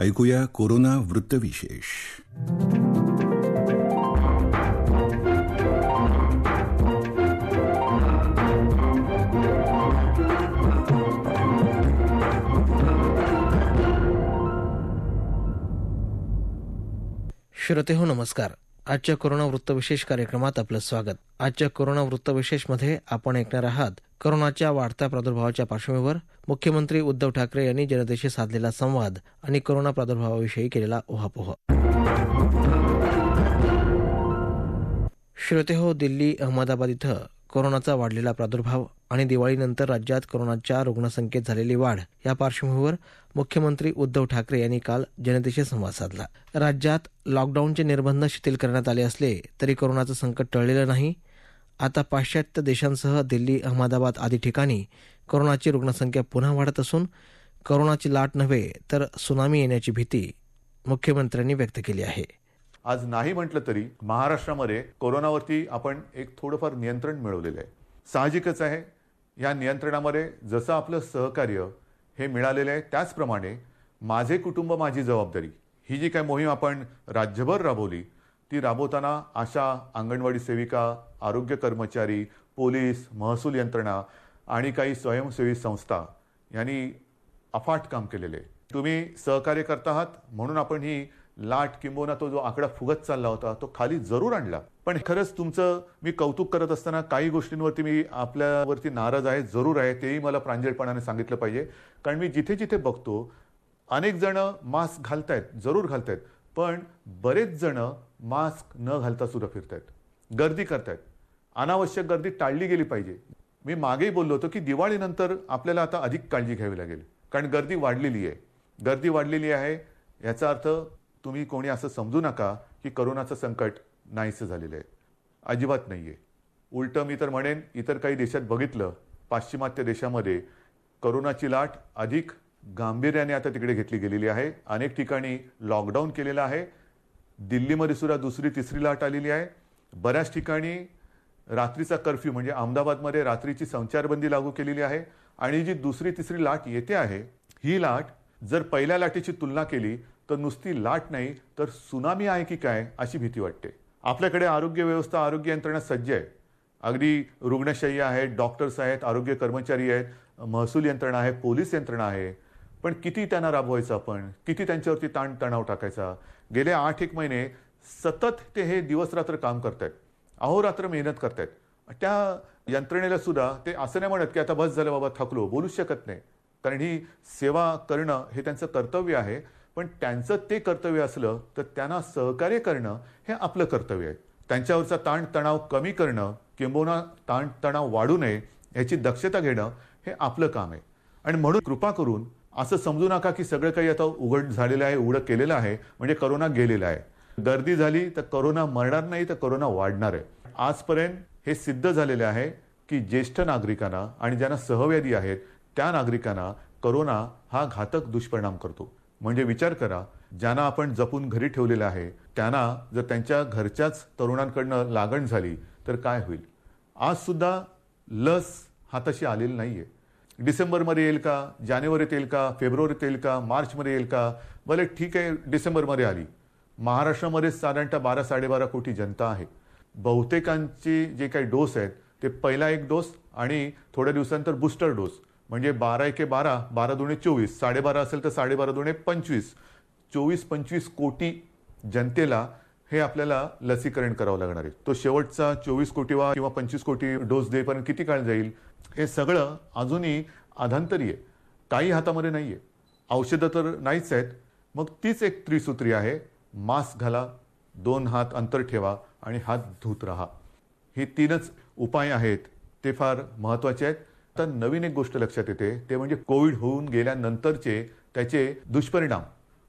ऐकूया कोरोना वृत्तविशेष. श्रोते हो नमस्कार. आजच्या कोरोना वृत्तविशेष कार्यक्रमात आपलं स्वागत. आजच्या कोरोना वृत्तविशेषमध्ये आपण ऐकणार आहात कोरोनाच्या वाढत्या प्रादुर्भावाच्या पार्श्वभूमीवर मुख्यमंत्री उद्धव ठाकरे यांनी जनतेशी साधलेला संवाद आणि कोरोना प्रादुर्भावाविषयी केलेला ओहापोह श्रोतेहो दिल्ली अहमदाबाद इथं कोरोनाचा वाढलेला प्रादुर्भाव आणि दिवाळीनंतर राज्यात कोरोनाच्या रुग्णसंख्येत झालेली वाढ या पार्श्वभूमीवर मुख्यमंत्री उद्धव ठाकरे यांनी काल जनतेशी संवाद साधला. राज्यात लॉकडाऊनचे निर्बंध शिथिल करण्यात आले असले तरी कोरोनाचं संकट टळलेलं नाही. आता पाश्चात्य देशांसह दिल्ली अहमदाबाद आदी ठिकाणी कोरोनाची रुग्णसंख्या पुन्हा वाढत असून कोरोनाची लाट नव्हे तर सुनामी येण्याची भीती मुख्यमंत्र्यांनी व्यक्त केली आहे. आज नाही म्हटलं तरी महाराष्ट्रामध्ये कोरोनावरती आपण एक थोडंफार नियंत्रण मिळवलेलं आहे. साहजिकच आहे या नियंत्रणामध्ये जसं आपलं सहकार्य हे मिळालेलं आहे त्याचप्रमाणे माझे कुटुंब माझी जबाबदारी ही जी काय मोहीम आपण राज्यभर राबवली ती राबवताना आशा अंगणवाडी सेविका आरोग्य कर्मचारी पोलीस महसूल यंत्रणा आणि काही स्वयंसेवी संस्था यांनी अफाट काम केलेले. तुम्ही सहकार्य करत आहात म्हणून आपण ही लाट किंबोना तो जो आकडा फुगत चालला होता तो खाली जरूर आणला. पण खरंच तुमचं मी कौतुक करत असताना काही गोष्टींवरती मी आपल्यावरती नाराज आहे जरूर आहे तेही मला प्रांजळपणाने सांगितलं पाहिजे. कारण मी जिथे जिथे बघतो अनेक जण मास्क घालतायत जरूर घालतायत. पण बरेच जण मास्क न घालता सुद्धा फिरतायत. गर्दी करतायत. अनावश्यक गर्दी टाळली गेली पाहिजे. मी मागेही बोललो होतो की दिवाळीनंतर आपल्याला आता अधिक काळजी घ्यावी लागेल. कारण गर्दी वाढलेली आहे. गर्दी वाढलेली आहे याचा अर्थ तुम्ही कोणी असं समजू नका की करोनाचं संकट नाहीसं झालेलं आहे. अजिबात नाही आहे उलटं मी तर म्हणेन इतर काही देशात बघितलं पाश्चिमात्य देशामध्ये करोनाची लाट अधिक गांभीर्याने आता तिकडे घेतली गेलेली आहे. अनेक ठिकाणी लॉकडाऊन केलेलं आहे. दिल्लीमध्ये सुद्धा दुसरी तिसरी लाट आलेली आहे. बऱ्याच ठिकाणी रात्रीचा कर्फ्यू म्हणजे अहमदाबादमध्ये रात्रीची संचारबंदी लागू केलेली आहे. आणि जी दुसरी तिसरी लाट येते आहे ही लाट जर पहिल्या लाटेची तुलना केली तर नुसती लाट नाही तर सुनामी आहे की काय अशी भीती वाटते. आपल्याकडे आरोग्य व्यवस्था आरोग्य यंत्रणा सज्ज आहे. अगदी रुग्णशय्या आहेत डॉक्टर्स आहेत आरोग्य कर्मचारी आहेत महसूल यंत्रणा आहे पोलीस यंत्रणा आहे. पण किती त्यांना राबवायचं आपण? किती त्यांच्यावरती ताण तणाव टाकायचा? गेले आठ एक महिने सतत ते हे दिवसरात्र काम करतायत. अहोरात्र मेहनत करतायत. त्या यंत्रणेला सुद्धा ते असं नाही म्हणत की आता बस झालं बाबा थकलो बोलूच शकत नाही. कारण ही सेवा करणं हे त्यांचं कर्तव्य आहे. पण त्यांचं ते कर्तव्य असलं तर त्यांना सहकार्य करणं हे आपलं कर्तव्य आहे. त्यांच्यावरचा ताणतणाव कमी करणं किंबहुना ताणतणाव वाढू नये याची दक्षता घेणं हे आपलं काम आहे. आणि म्हणून कृपा करून असं समजू नका की सगळं काही आता उघड झालेलं आहे उघडं केलेलं आहे. म्हणजे करोना गेलेला आहे. गर्दी झाली तर करोना मरणार नाही तर करोना वाढणार आहे. आजपर्यंत हे सिद्ध झालेले आहे की ज्येष्ठ नागरिकांना आणि ज्यांना सहव्याधी आहेत त्या नागरिकांना करोना हा घातक दुष्परिणाम करतो. म्हणजे विचार करा ज्यांना आपण जपून घरी ठेवलेलं आहे त्यांना जर त्यांच्या घरच्याच तरुणांकडनं लागण झाली तर काय होईल? आज सुद्धा लस हाताशी आलेली नाहीये. डिसेंबरमध्ये येईल का? जानेवारीत येईल का? फेब्रुवारीत येईल का? मार्चमध्ये येईल का? भले ठीक आहे डिसेंबरमध्ये आली. महाराष्ट्रामध्ये साधारणतः बारा साडेबारा कोटी जनता आहे. बहुतेकांचे जे काही डोस आहेत ते पहिला एक डोस आणि थोड्या दिवसानंतर बुस्टर डोस. म्हणजे बारा एके बारा बारा दोणे चोवीस. साडेबारा असेल तर साडेबारा दोणे पंचवीस. चोवीस पंचवीस कोटी जनतेला हे आपल्याला लसीकरण करावं लागणार आहे. तो शेवटचा चोवीस कोटी वा किंवा पंचवीस कोटी डोस देईपर्यंत किती काळ जाईल हे सगळं अजूनही अधांतरी आहे. काही हातामध्ये नाही आहे औषधं तर नाहीच आहेत. मग तीच एक त्रिसूत्री आहे. मास्क घाला दोन हात अंतर ठेवा आणि हात धुत राहा. हे तीनच उपाय आहेत. ते फार महत्त्वाचे आहेत. आता नवीन एक गोष्ट लक्षात येते. ते म्हणजे कोविड होऊन गेल्यानंतरचे त्याचे दुष्परिणाम.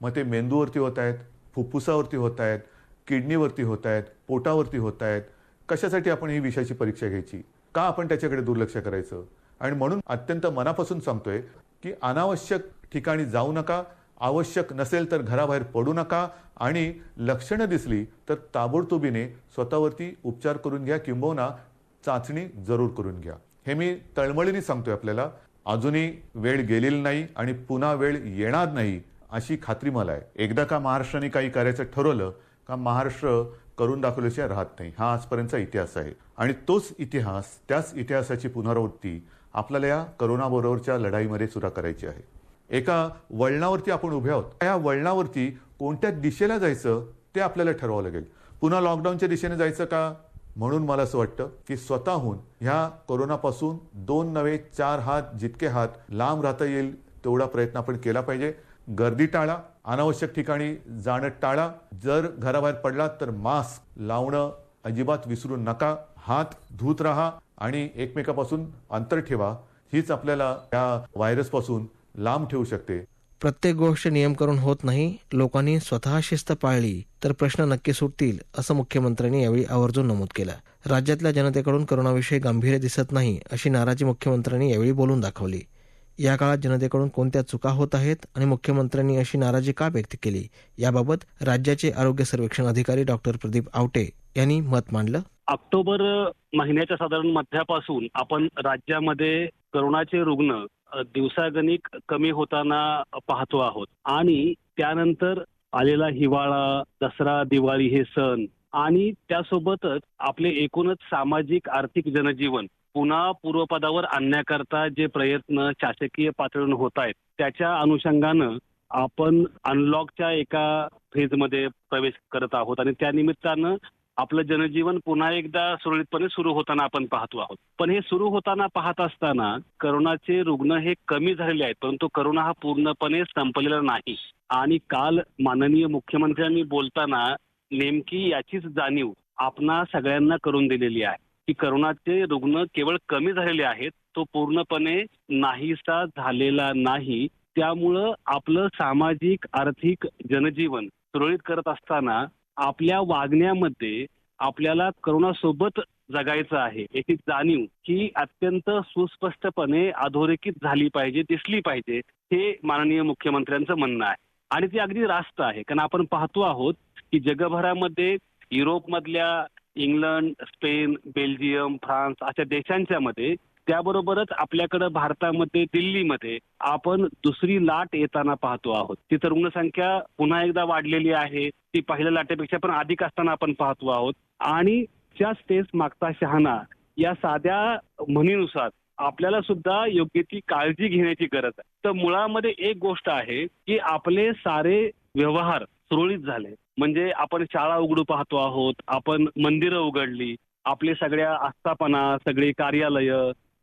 मग ते मेंदूवरती होत आहेत फुफ्फुसावरती होत आहेत किडनीवरती होत आहेत पोटावरती होत आहेत कशासाठी आपण ही विषयाची परीक्षा घ्यायची? का आपण त्याच्याकडे दुर्लक्ष करायचं? आणि म्हणून अत्यंत मनापासून सांगतोय की अनावश्यक ठिकाणी जाऊ नका आवश्यक नसेल तर घराबाहेर पडू नका आणि लक्षणं दिसली तर ताबडतोबीने स्वतःवरती उपचार करून घ्या किंबहुना चाचणी जरूर करून घ्या. हे मी तळमळीने सांगतोय आपल्याला. अजूनही वेळ गेलेली नाही आणि पुन्हा वेळ येणार नाही अशी खात्री मला आहे. एकदा का महाराष्ट्राने काही करायचं ठरवलं का महाराष्ट्र करून दाखवल्याशिवाय राहत नाही. हा आजपर्यंतचा इतिहास आहे. आणि तोच इतिहास त्याच इतिहासाची पुनरावृत्ती आपल्याला या करोनाबरोबरच्या लढाईमध्ये सुद्धा करायची आहे. एका वळणावरती आपण उभे आहोत. या वळणावरती कोणत्या दिशेला जायचं ते आपल्याला ठरवावं लागेल. पुन्हा लॉकडाऊनच्या दिशेने जायचं का? म्हणून मला असं वाटतं की स्वतःहून ह्या कोरोनापासून दोन नव्हे चार हात जितके हात लांब राहता येईल तेवढा प्रयत्न आपण केला पाहिजे. गर्दी टाळा अनावश्यक ठिकाणी जाणं टाळा. जर घराबाहेर पडला तर मास्क लावणं अजिबात विसरू नका. हात धुत राहा आणि एकमेकापासून अंतर ठेवा. हीच आपल्याला या व्हायरसपासून लांब ठेवू शकते. प्रत्येक गोष्ट नियम करून होत नाही. लोकांनी स्वतः शिस्त पाळली तर प्रश्न नक्की सुटतील असं मुख्यमंत्र्यांनी यावेळी आवर्जून नमूद केलं. राज्यातल्या जनतेकडून करोनाविषयी गांभीर्य दिसत नाही अशी नाराजी मुख्यमंत्र्यांनी यावेळी बोलून दाखवली. या काळात जनतेकडून कोणत्या चुका होत आहेत आणि मुख्यमंत्र्यांनी अशी नाराजी का व्यक्त केली? याबाबत राज्याचे आरोग्य सर्वेक्षण अधिकारी डॉक्टर प्रदीप आवटे यांनी मत मांडलं. ऑक्टोबर महिन्याच्या साधारण मध्यापासून आपण राज्यामध्ये करोनाचे रुग्ण दिवसागणिक कमी होताना पाहतो आहोत. आणि त्यानंतर आलेला हिवाळा दसरा दिवाळी हे सण आणि त्यासोबतच आपले एकूणच सामाजिक आर्थिक जनजीवन पुन्हा पूर्वपदावर आणण्याकरता जे प्रयत्न शासकीय पातळीवर होत आहेत त्याच्या अनुषंगानं आपण अनलॉकच्या एका फेजमध्ये प्रवेश करत आहोत आणि त्या निमित्तानं आपलं जनजीवन पुन्हा एकदा सुरळीतपणे सुरू होताना आपण पाहतो आहोत. पण हे सुरू होताना पाहत असताना करोनाचे रुग्ण हे कमी झालेले आहेत परंतु करोना हा पूर्णपणे संपलेला नाही. आणि काल माननीय मुख्यमंत्र्यांनी बोलताना नेमकी याचीच जाणीव आपणा सगळ्यांना करून दिलेली आहे. की करोनाचे रुग्ण केवळ कमी झालेले आहेत तो पूर्णपणे नाहीसा झालेला नाही. त्यामुळं आपलं सामाजिक आर्थिक जनजीवन सुरळीत करत असताना आपल्या वागण्यामध्ये आपल्याला करोनासोबत जगायचं आहे. याची जाणीव ही अत्यंत सुस्पष्टपणे अधोरेखित झाली पाहिजे दिसली पाहिजे हे माननीय मुख्यमंत्र्यांचं म्हणणं आहे. आणि ती अगदी रास्त आहे कारण आपण पाहतो आहोत की जगभरामध्ये युरोपमधल्या इंग्लंड स्पेन बेल्जियम फ्रान्स अशा देशांच्या मध्ये त्याबरोबरच आपल्याकडं भारतामध्ये दिल्लीमध्ये आपण दुसरी लाट येताना पाहतो आहोत. तिथं रुग्णसंख्या पुन्हा एकदा वाढलेली आहे. ती पहिल्या लाटेपेक्षा पण अधिक असताना आपण पाहतो आहोत. आणि त्याच स्टेज मागता शहाणा या साध्या म्हणीनुसार आपल्याला सुद्धा योग्य ती काळजी घेण्याची गरज आहे. तर मुळामध्ये एक गोष्ट आहे की आपले सारे व्यवहार सुरळीत झाले. म्हणजे आपण शाळा उघडू पाहतो आहोत आपण मंदिरं उघडली आपले सगळ्या आस्थापना सगळी कार्यालय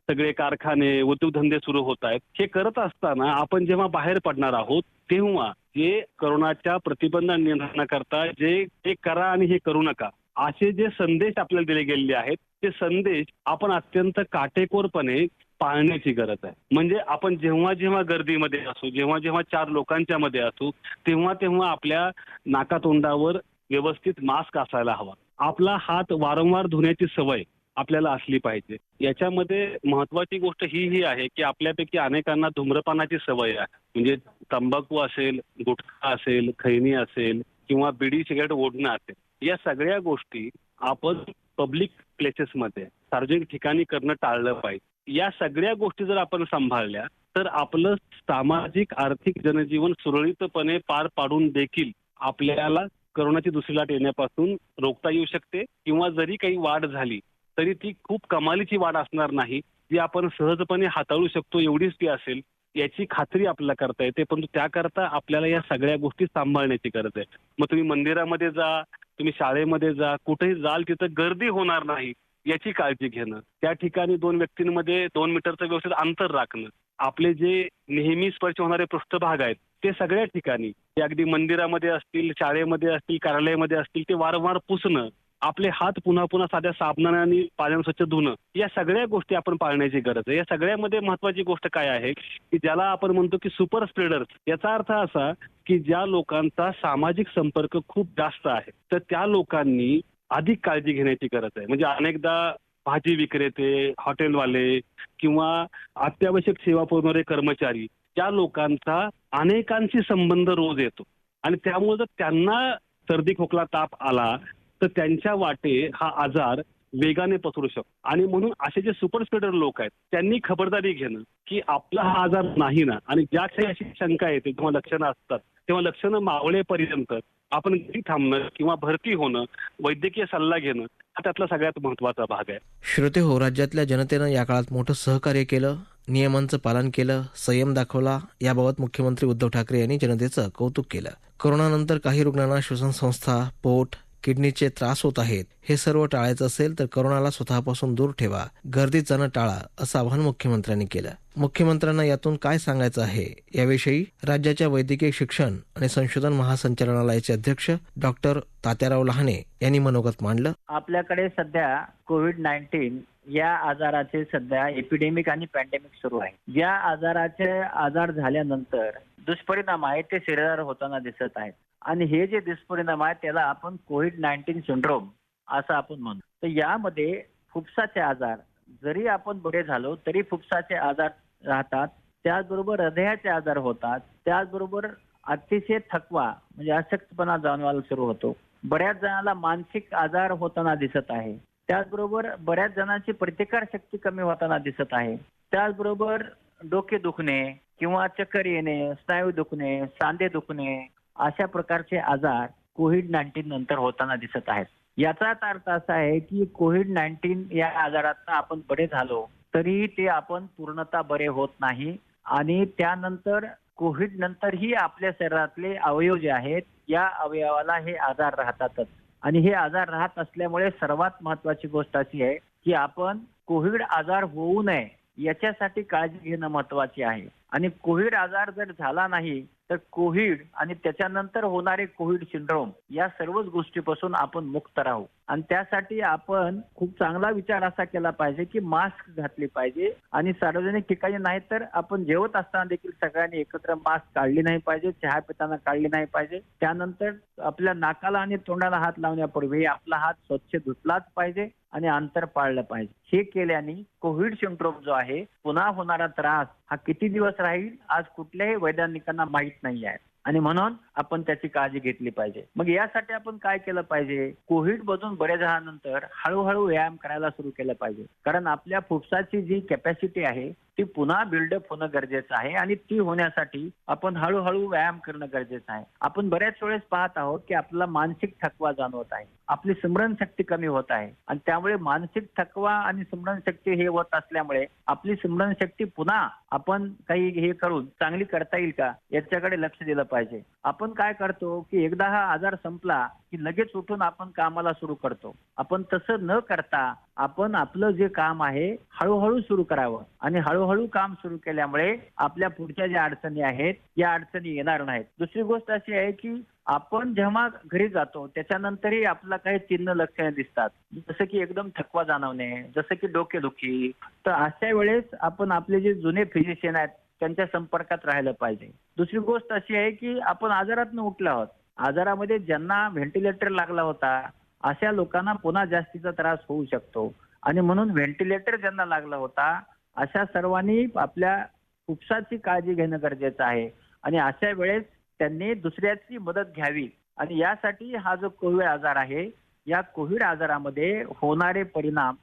सगळे कारखाने उद्योगधंदे सुरू होत आहेत. हे करत असताना आपण जेव्हा बाहेर पडणार आहोत तेव्हा जे करोनाच्या प्रतिबंध नियंत्रणाकरता जे हे करा आणि हे करू नका असे जे संदेश आपल्याला दिले गेलेले आहेत ते संदेश आपण अत्यंत काटेकोरपणे पाळण्याची गरज आहे. म्हणजे आपण जेव्हा जेव्हा गर्दीमध्ये असू जेव्हा जेव्हा चार लोकांच्या मध्ये असू तेव्हा तेव्हा आपल्या नाकातोंडावर व्यवस्थित मास्क असायला हवा. आपला हात वारंवार धुण्याची सवय आपल्याला असली पाहिजे. याच्यामध्ये महत्वाची गोष्ट ही ही आहे की आपल्यापैकी अनेकांना धूम्रपानाची सवय आहे. म्हणजे तंबाखू असेल गुटखा असेल खैनी असेल किंवा बिडी सिगारेट ओढणं असेल. या सगळ्या गोष्टी आपण पब्लिक प्लेसेसमध्ये सार्वजनिक ठिकाणी करणं टाळलं पाहिजे. या सगळ्या गोष्टी जर आपण सांभाळल्या तर आपलं सामाजिक आर्थिक जनजीवन सुरळीतपणे पार पाडून देखील आपल्याला करोनाची दुसरी लाट येण्यापासून रोखता येऊ शकते. किंवा जरी काही वाढ झाली तरी ती खूप कमालीची वाढ असणार नाही जी आपण सहजपणे हाताळू शकतो एवढीच ती असेल याची खात्री आपल्याला करता येते. परंतु त्याकरता आपल्याला या सगळ्या गोष्टी सांभाळण्याची गरज आहे. मग तुम्ही मंदिरामध्ये जा तुम्ही शाळेमध्ये जा कुठेही जाल तिथं गर्दी होणार नाही. याची काळजी घेणं. त्या ठिकाणी दोन व्यक्तींमध्ये दोन मीटरचं व्यवस्थित अंतर राखणं. आपले जे नेहमी स्पर्श होणारे पृष्ठभाग आहेत ते सगळ्या ठिकाणी ते अगदी मंदिरामध्ये असतील शाळेमध्ये असतील कार्यालयामध्ये असतील ते वारंवार पुसणं आपले हात पुन्हा पुन्हा साध्या साबणाने आणि पाण्याने स्वच्छ धुणं या सगळ्या गोष्टी आपण पाळण्याची गरज आहे. या सगळ्यामध्ये महत्वाची गोष्ट काय आहे की ज्याला आपण म्हणतो की सुपर स्प्रेडर याचा अर्थ असा की ज्या लोकांचा सामाजिक संपर्क खूप जास्त आहे तर त्या लोकांनी अधिक काळजी घेण्याची गरज आहे. म्हणजे अनेकदा भाजी विक्रेते हॉटेलवाले किंवा अत्यावश्यक सेवा पुरवणारे कर्मचारी या लोकांचा अनेकांशी संबंध रोज येतो. आणि त्यामुळे जर त्यांना सर्दी खोकला ताप आला तर त्यांच्या वाटे हा आजार वेगाने पसरू शकतो. आणि म्हणून असे जे सुपर स्प्रेडर लोक आहेत त्यांनी खबरदारी घेणं की आपला हा आजार नाही ना आणि ज्या काही अशी शंका येते किंवा लक्षणं असतात तेव्हा लक्षणं मावळेपर्यंत आपण घरी थांबणं किंवा भरती होणं वैद्यकीय सल्ला घेणं हा त्यातला सगळ्यात महत्त्वाचा भाग आहे. श्रोते हो राज्यातल्या जनतेनं या काळात मोठं सहकार्य केलं नियमांचं पालन केलं संयम दाखवला याबाबत मुख्यमंत्री उद्धव ठाकरे यांनी जनतेचं कौतुक केलं. कोरोनानंतर काही रुग्णांना श्वसनसंस्था पोट किडनीचे त्रास होत आहेत. हे सर्व टाळायचं असेल तर करोनाला स्वतःपासून दूर ठेवा. गर्दीत जाणं टाळा असं आवाहन मुख्यमंत्र्यांनी केलं. मुख्यमंत्र्यांना यातून काय सांगायचं आहे? याविषयी राज्याच्या वैद्यकीय शिक्षण आणि संशोधन महासंचालनालयाचे अध्यक्ष डॉक्टर तात्याराव लहाने यांनी मनोगत मांडलं. आपल्याकडे सध्या कोविड नाईन्टीन या आजाराचे सध्या एपिडेमिक आणि पॅन्डेमिक सुरू आहे. ज्या आजाराचे आजार झाल्यानंतर दुष्परिणाम आहेत ते शरीरावर होताना दिसत आहेत. आणि हे जे दुष्परिणाम आहेत त्याला आपण कोविड नाईन्टीन सिंड्रोम असं आपण म्हणतो. तर यामध्ये फुफ्साचे आजार जरी आपण बरे झालो तरी फुफ्साचे आजार राहतात. त्याचबरोबर हृदयाचे आजार होतात. त्याचबरोबर अतिशय थकवा म्हणजे अशक्तपणा जाणवायला सुरू होतो. बऱ्याच जणांना मानसिक आजार होताना दिसत आहे. त्याचबरोबर बऱ्याच जणांची प्रतिकार शक्ती कमी होताना दिसत आहे. त्याचबरोबर डोके दुखणे किंवा चक्कर येणे स्नायू दुखणे सांधे दुखणे अशा प्रकारचे आजार कोविड नाईन्टीन नंतर होताना दिसत आहेत. याचाच अर्थ असा आहे की कोविड नाईन्टीन या आजारात आपण बरे झालो तरी ते आपण पूर्णतः बरे होत नाही आणि त्यानंतर कोविड नंतरही आपल्या शरीरातले अवयव जे आहेत या अवयवाला हे आजार राहतातच. आणि हे आजार राहत असल्यामुळे सर्वात महत्वाची गोष्ट अशी आहे की आपण कोविड आजार होऊ नये याच्यासाठी काळजी घेणं महत्वाची आहे. आणि कोविड आजार जर झाला नाही तर कोविड आणि त्याच्यानंतर होणारे कोविड सिंड्रोम या सर्वच गोष्टीपासून आपण मुक्त राहू. आणि त्यासाठी आपण खूप चांगला विचार असा केला पाहिजे की मास्क घातले पाहिजे. आणि सार्वजनिक ठिकाणी नाही तर आपण जेवत असताना देखील सगळ्यांनी एकत्र मास्क काढली नाही पाहिजे चहा पिताना काढली नाही पाहिजे. त्यानंतर आपल्या नाकाला आणि तोंडाला हात लावण्यापूर्वी आपला हात स्वच्छ धुतलाच पाहिजे. आणि अंतर पाळलं पाहिजे. हे केल्याने कोविड सिंड्रोम जो आहे पुन्हा होणारा त्रास हा किती दिवस राहील आज कुठल्याही वैज्ञानिकांना माहीत नाही आहे. आणि म्हणून आपण त्याची काळजी घेतली पाहिजे. मग यासाठी आपण काय केलं पाहिजे? कोविड मधून बरे झाल्यानंतर हळूहळू व्यायाम करायला सुरू केलं पाहिजे. कारण आपल्या फुफ्साची जी कॅपॅसिटी आहे ती पुन्हा बिल्डअप होणं गरजेचं आहे आणि ती होण्यासाठी आपण हळूहळू व्यायाम करणं गरजेचं आहे. आपण बऱ्याच वेळेस पाहत आहोत की आपला मानसिक थकवा जाणवत आहे. आपली स्मरणशक्ती कमी होत आहे. आणि त्यामुळे मानसिक थकवा आणि स्मरणशक्ती हे होत असल्यामुळे आपली स्मरणशक्ती पुन्हा आपण काही हे करून चांगली करता येईल का याच्याकडे लक्ष दिलं पाहिजे. आपण काय करतो की एकदा हा आजार संपला की लगेच उठून आपण कामाला सुरू करतो. आपण तसं न करता आपण आपलं जे काम आहे हळूहळू सुरू करावं. आणि हळूहळू काम सुरू केल्यामुळे आपल्या पुढच्या ज्या अडचणी आहेत या अडचणी येणार नाहीत. दुसरी गोष्ट अशी आहे की आपण जेव्हा घरी जातो त्याच्यानंतरही आपल्याला काही चिन्ह लक्षणे दिसतात. जसं की एकदम थकवा जाणवणे जसं की डोकेदुखी तर अशा वेळेस आपण आपले जे जुने फिजिशियन आहेत त्यांच्या संपर्कात राहिलं पाहिजे. दुसरी गोष्ट अशी आहे की आपण आजारातून उठलो आहोत. आजारामध्ये ज्यांना व्हेंटिलेटर लागला होता अशा लोकांना पुन्हा जास्तीचा त्रास होऊ शकतो. आणि म्हणून व्हेंटिलेटर ज्यांना लागला होता अशा सर्वांनी आपल्या उपसाची काळजी घेणं गरजेचं आहे. आणि अशा वेळेस त्यांनी दुसऱ्याची मदत घ्यावी. आणि यासाठी हा जो कोविड आजार आहे या कोविड आजारामध्ये होणारे परिणाम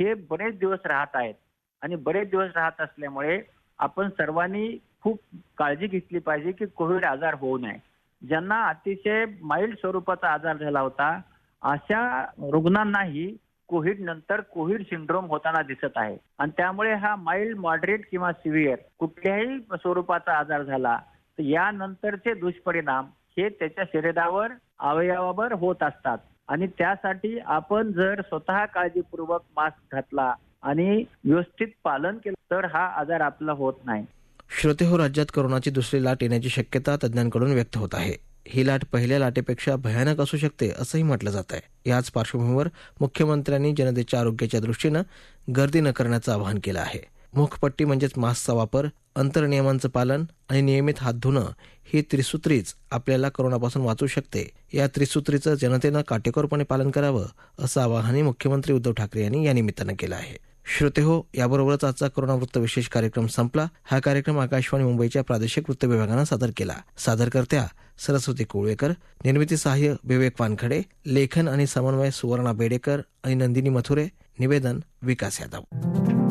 हे बरेच दिवस राहत आहेत. आणि बरेच दिवस राहत असल्यामुळे आपण सर्वांनी खूप काळजी घेतली पाहिजे की कोविड आजार होऊ नये. ज्यांना अतिशय माइल्ड स्वरूपाचा आजार झाला होता अशा रुग्णांनाही कोविड नंतर कोविड सिंड्रोम होताना दिसत आहे. आणि त्यामुळे हा माइल्ड मॉडरेट किंवा सिव्हिअर कुठल्याही स्वरूपाचा आजार झाला तर यानंतरचे दुष्परिणाम हे त्याच्या शरीरावर अवयवावर होत असतात. आणि त्यासाठी आपण जर स्वतः काळजीपूर्वक मास्क घातला आणि व्यवस्थित पालन केलं तर हा आजार आपला होत नाही. श्रोते हो राज्यात कोरोनाची दुसरी लाट येण्याची शक्यता तज्ज्ञांकडून व्यक्त होत आहे. ही लाट पहिल्या लाटेपेक्षा भयानक असू शकते असंही म्हटलं जात आहे याच पार्श्वभूमीवर मुख्यमंत्र्यांनी जनतेच्या आरोग्याच्या दृष्टीनं गर्दी न करण्याचं आवाहन केलं आहे. मुखपट्टी म्हणजेच मास्कचा वापर अंतर नियमांचं पालन आणि नियमित हात धुणं ही त्रिसूत्रीच आपल्याला कोरोनापासून वाचू शकते. या त्रिसूत्रीचं जनतेनं काटेकोरपणे पालन करावं असं आवाहनही मुख्यमंत्री उद्धव ठाकरे यांनी या निमित्तानं केलं आहे. श्रोते हो याबरोबरच आजचा कोरोना वृत्त विशेष कार्यक्रम संपला. हा कार्यक्रम आकाशवाणी मुंबईच्या प्रादेशिक वृत्त विभागानं सादर केला. सादरकर्त्या सरस्वती कोळवेकर निर्मिती सहाय्य विवेक वानखडे लेखन आणि समन्वय सुवर्णा बेडेकर आणि नंदिनी मथुरे. निवेदन विकास यादव.